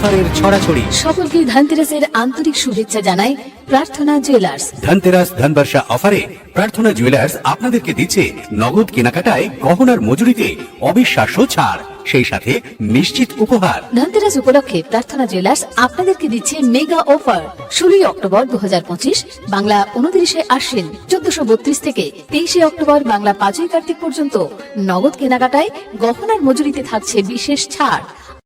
অফারের ছড়াছড়ি। সকলকে ধানতেরাসের আন্তরিক শুভেচ্ছা জানায় প্রার্থনা জুয়েলার্স ধনতেরাস ধনবর্ষা অফারে প্রার্থনা জুয়েলার্স আপনাদেরকে দিচ্ছে নগদ কেনাকাটায় গহনার মজুরিতে অবিশ্বাস্য ছাড়। সেই সাথে নিশ্চিত উপহার। ধনতেরাস উপলক্ষে প্রার্থনা জুয়েলার্স আপনাদেরকে দিচ্ছে মেগা অফার ষোলোই অক্টোবর দু হাজার পঁচিশ বাংলা উনত্রিশে আশ্বিন চোদ্দশো বত্রিশ থেকে তেইশে অক্টোবর বাংলা পাঁচই কার্তিক পর্যন্ত। নগদ কেনাকাটায় গহনার মজুরিতে থাকছে বিশেষ ছাড়।